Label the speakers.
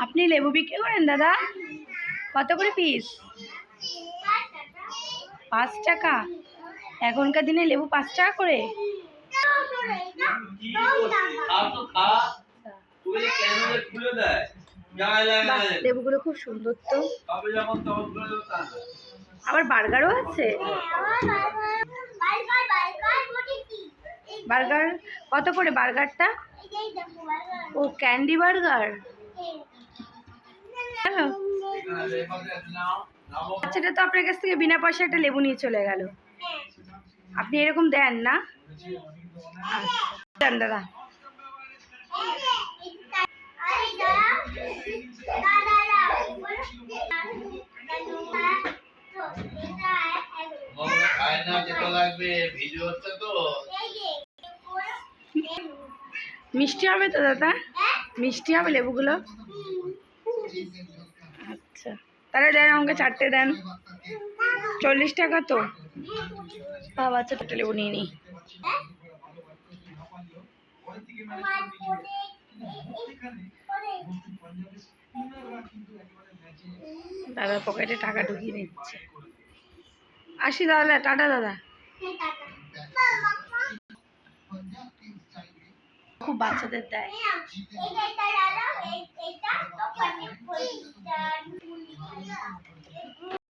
Speaker 1: আপনি লেবু বিক্রি করেন, দাদা? কত করে পিস পাঁচ টাকা। এখনকার দিনে লেবু পাঁচ টাকা করে। লেবুগুলো খুব সুন্দর তো। আবার বার্গারও আছে? বার্গার, কত করে বার্গারটা? ও, ক্যান্ডি বার্গার? হ্যালো
Speaker 2: নাও, নাও।
Speaker 1: সেটা তো আপনার কাছ থেকে বিনা পয়সা একটা লেবু নিয়ে চলে গেল। আপনি এরকম দেন না? আচ্ছা, দেন দাদা। মিষ্টি হবে তো দাদা? মিষ্টি হবে লেবুগুলো? আচ্ছা। তাহলে দেন আমাকে চারটে দেন। চল্লিশ টাকা তো? বাবা চারটে লেবু নিয়ে নিই। দাদার পকেটে টাকা ঢুকিয়ে নিচ্ছে। আসি দাদা টাটা দাদা। খুব বাচ্চাদের দেয়।
Speaker 3: এইটা